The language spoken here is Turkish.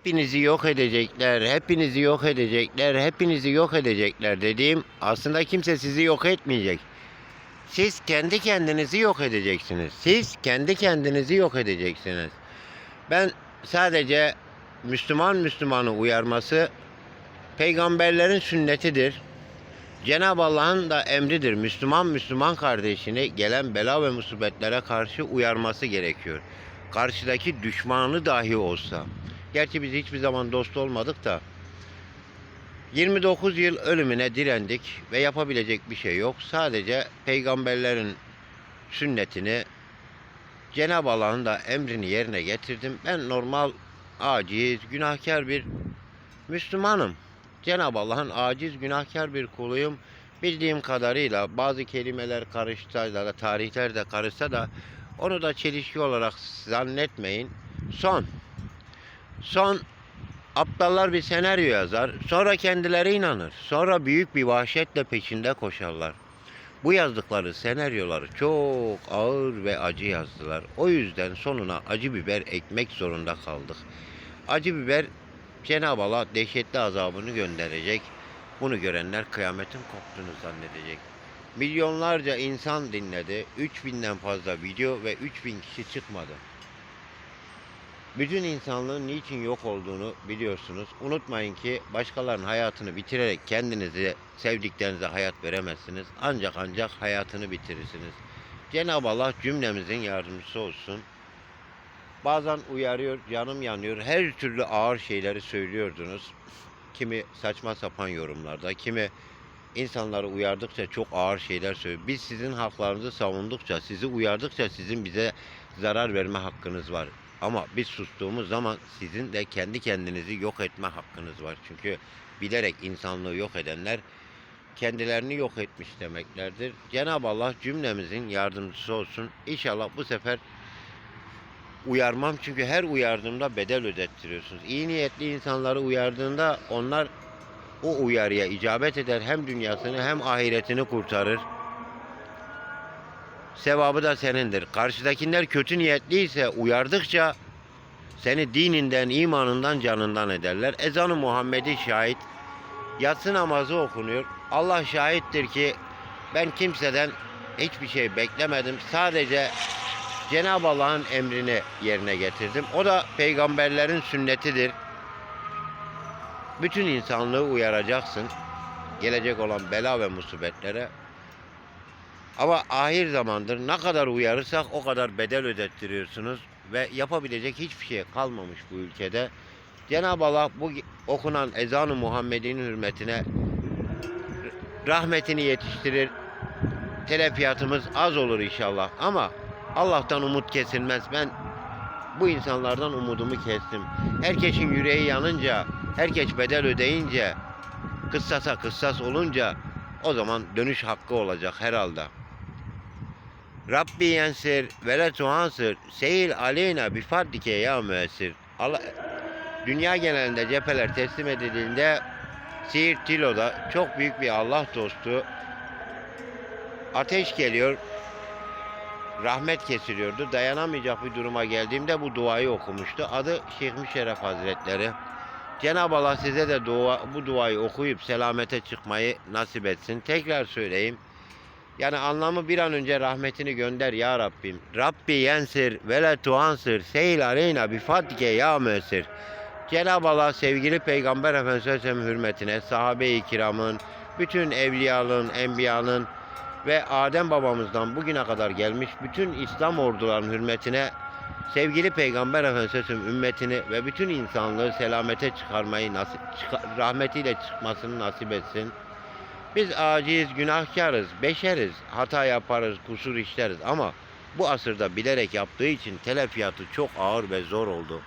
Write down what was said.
hepinizi yok edecekler, hepinizi yok edecekler, hepinizi yok edecekler dediğim aslında kimse sizi yok etmeyecek. Siz kendi kendinizi yok edeceksiniz. Siz kendi kendinizi yok edeceksiniz. Ben sadece Müslüman Müslümanı uyarması peygamberlerin sünnetidir. Cenab-ı Allah'ın da emridir. Müslüman Müslüman kardeşini gelen bela ve musibetlere karşı uyarması gerekiyor. Karşıdaki düşmanı dahi olsa. Gerçi biz hiçbir zaman dost olmadık da 29 yıl ölümüne direndik ve yapabilecek bir şey yok. Sadece peygamberlerin sünnetini Cenab-ı Allah'ın da emrini yerine getirdim. Ben normal, aciz, günahkar bir Müslümanım. Cenab-ı Allah'ın aciz, günahkar bir kuluyum. Bildiğim kadarıyla bazı kelimeler karışsa da tarihler de karışsa da onu da çelişki olarak zannetmeyin. Son. Son aptallar bir senaryo yazar. Sonra kendileri inanır. Sonra büyük bir vahşetle peşinde koşarlar. Bu yazdıkları senaryoları çok ağır ve acı yazdılar. O yüzden sonuna acı biber ekmek zorunda kaldık. Acı biber Cenab-ı Allah dehşetli azabını gönderecek. Bunu görenler kıyametin koptuğunu zannedecek. Milyonlarca insan dinledi. 3000'den fazla video ve 3000 kişi çıkmadı. Bütün insanlığın niçin yok olduğunu biliyorsunuz. Unutmayın ki başkalarının hayatını bitirerek kendinizi, sevdiklerinize hayat veremezsiniz. Ancak ancak hayatını bitirirsiniz. Cenab-ı Allah cümlemizin yardımcısı olsun. Bazen uyarıyor, canım yanıyor. Her türlü ağır şeyleri söylüyordunuz. Kimi saçma sapan yorumlarda, kimi insanları uyardıkça çok ağır şeyler söylüyor. Biz sizin haklarınızı savundukça, sizi uyardıkça sizin bize zarar verme hakkınız var. Ama biz sustuğumuz zaman sizin de kendi kendinizi yok etme hakkınız var. Çünkü bilerek insanlığı yok edenler kendilerini yok etmiş demeklerdir. Cenab-ı Allah cümlemizin yardımcısı olsun. İnşallah bu sefer uyarmam çünkü her uyardığımda bedel ödettiriyorsunuz. İyi niyetli insanları uyardığında onlar o uyarıya icabet eder. Hem dünyasını hem ahiretini kurtarır. Sevabı da senindir. Karşıdakiler kötü niyetliyse uyardıkça seni dininden, imanından, canından ederler. Ezanı Muhammed'i şahit. Yatsı namazı okunuyor. Allah şahittir ki ben kimseden hiçbir şey beklemedim. Sadece Cenab-ı Allah'ın emrini yerine getirdim. O da peygamberlerin sünnetidir. Bütün insanlığı uyaracaksın. Gelecek olan bela ve musibetlere. Ama ahir zamandır ne kadar uyarırsak o kadar bedel ödettiriyorsunuz ve yapabilecek hiçbir şey kalmamış bu ülkede. Cenab-ı Allah bu okunan ezanı Muhammed'in hürmetine rahmetini yetiştirir. Telefiyatımız az olur inşallah ama Allah'tan umut kesilmez. Ben bu insanlardan umudumu kestim. Herkesin yüreği yanınca, herkes bedel ödeyince, kıssasa kıssas olunca o zaman dönüş hakkı olacak herhalde. Rabbi yensir ve la tuhansır seyil aleyna bi fardike ya müessir. Allah, dünya genelinde cepheler teslim edildiğinde Siirt Tilo'da çok büyük bir Allah dostu ateş geliyor rahmet kesiliyordu. Dayanamayacak bir duruma geldiğimde bu duayı okumuştu. Adı Şeyh Müşerref Hazretleri. Cenab-ı Allah size de dua, bu duayı okuyup selamete çıkmayı nasip etsin. Tekrar söyleyeyim. Yani anlamı bir an önce rahmetini gönder ya Rabbim. Rabbi yensir ve la tuansır seyil aleyna bi ya müessir. Cenab-ı Allah sevgili Peygamber Efendimiz hürmetine sahabe-i kiramın, bütün evliyanın, enbiyanın ve Adem babamızdan bugüne kadar gelmiş bütün İslam ordularının hürmetine sevgili Peygamber Efendimiz Aleyhisselam ümmetini ve bütün insanlığı selamete çıkarmayı nasip, çıka- rahmetiyle çıkmasını nasip etsin. Biz aciz, günahkarız, beşeriz, hata yaparız, kusur işleriz ama bu asırda bilerek yaptığı için telefiyatı çok ağır ve zor oldu.